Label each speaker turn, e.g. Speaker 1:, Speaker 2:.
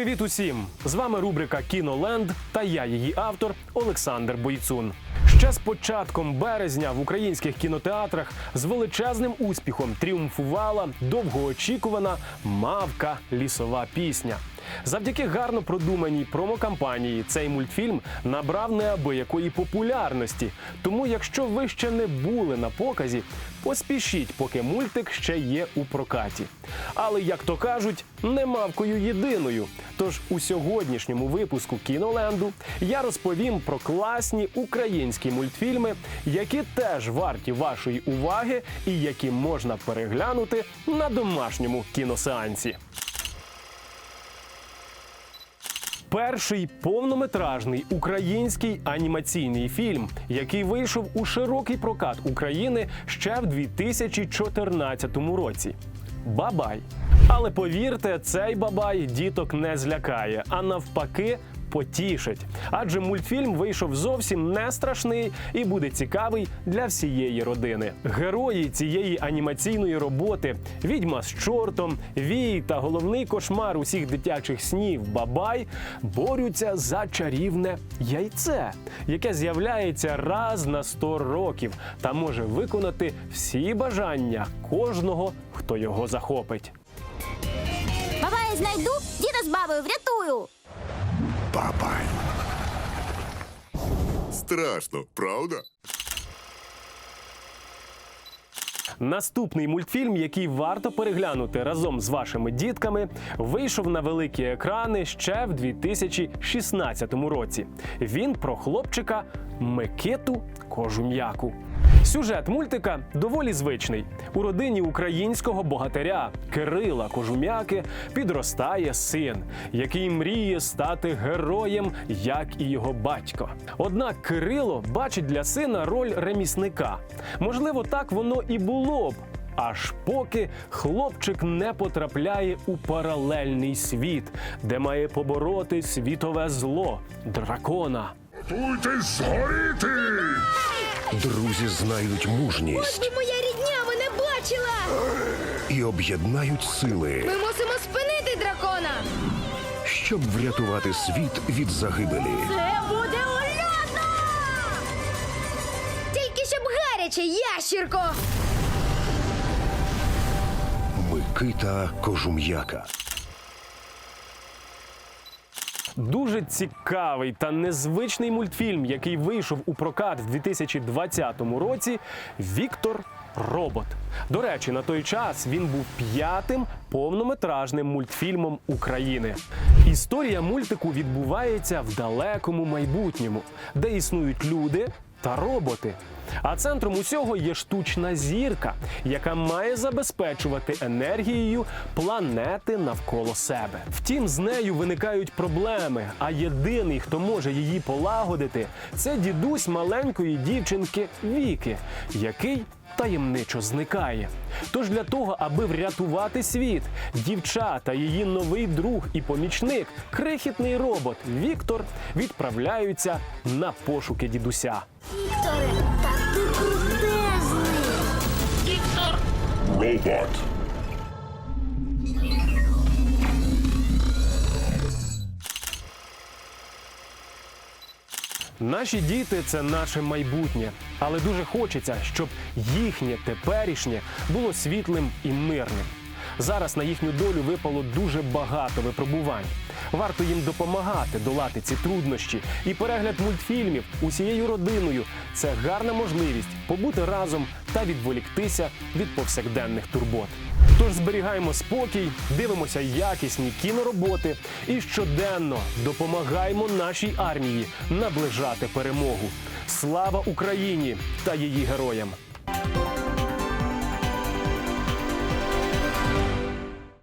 Speaker 1: Привіт усім! З вами рубрика Кіноленд та я, її автор Олександр Бойцун. Ще з початком березня в українських кінотеатрах з величезним успіхом тріумфувала довгоочікувана мавка лісова пісня. Завдяки гарно продуманій промокампанії цей мультфільм набрав неабиякої популярності. Тому, якщо ви ще не були на показі, поспішіть, поки мультик ще є у прокаті. Але як то кажуть, не мавкою єдиною. Тож у сьогоднішньому випуску кіноленду я розповім про класні українські мультфільми, які теж варті вашої уваги і які можна переглянути на домашньому кіносеансі. Перший повнометражний український анімаційний фільм, який вийшов у широкий прокат України ще в 2014 році. Бабай. Але повірте, цей бабай діток не злякає, а навпаки. Потішить, адже мультфільм вийшов зовсім не страшний і буде цікавий для всієї родини. Герої цієї анімаційної роботи відьма з чортом, вій та головний кошмар усіх дитячих снів Бабай борються за чарівне яйце, яке з'являється раз на 100 років та може виконати всі бажання кожного, хто його захопить.
Speaker 2: Бабая знайду, діда з бабою врятую.
Speaker 3: Страшно, правда?
Speaker 1: Наступний мультфільм, який варто переглянути разом з вашими дітками, вийшов на великі екрани ще в 2016 році. Він про хлопчика Микиту Кожум'яку. Сюжет мультика доволі звичний. У родині українського богатиря Кирила Кожум'яки підростає син, який мріє стати героєм, як і його батько. Однак Кирило бачить для сина роль ремісника. Можливо, так воно і було б. Аж поки хлопчик не потрапляє у паралельний світ, де має побороти світове зло дракона.
Speaker 3: Готуйтесь згоріти!
Speaker 4: Друзі знайдуть мужність
Speaker 2: Якби моя рідня мене бачила!
Speaker 4: і об'єднають сили,
Speaker 2: Ми мусимо спинити дракона!
Speaker 4: щоб врятувати світ від загибелі.
Speaker 2: Це буде ульотно! Тільки щоб гаряче, ящірко!
Speaker 4: Микита Кожум'яка.
Speaker 1: Дуже цікавий та незвичний мультфільм, який вийшов у прокат в 2020 році. Віктор Робот. До речі, на той час він був п'ятим повнометражним мультфільмом України. Історія мультику відбувається в далекому майбутньому, де існують люди та роботи. А центром усього є штучна зірка, яка має забезпечувати енергією планети навколо себе. Втім, з нею виникають проблеми. А єдиний, хто може її полагодити, це дідусь маленької дівчинки Віки, який таємничо зникає. Тож для того, аби врятувати світ, дівчата, її новий друг і помічник, крихітний робот Віктор відправляються на пошуки дідуся.
Speaker 2: Вікторе,
Speaker 3: Робот.
Speaker 1: Наші діти це наше майбутнє, але дуже хочеться, щоб їхнє теперішнє було світлим і мирним. Зараз на їхню долю випало дуже багато випробувань. Варто їм допомагати долати ці труднощі. І перегляд мультфільмів усією родиною це гарна можливість побути разом та відволіктися від повсякденних турбот. Тож зберігаємо спокій, дивимося якісні кінороботи і щоденно допомагаємо нашій армії наближати перемогу. Слава Україні та її героям!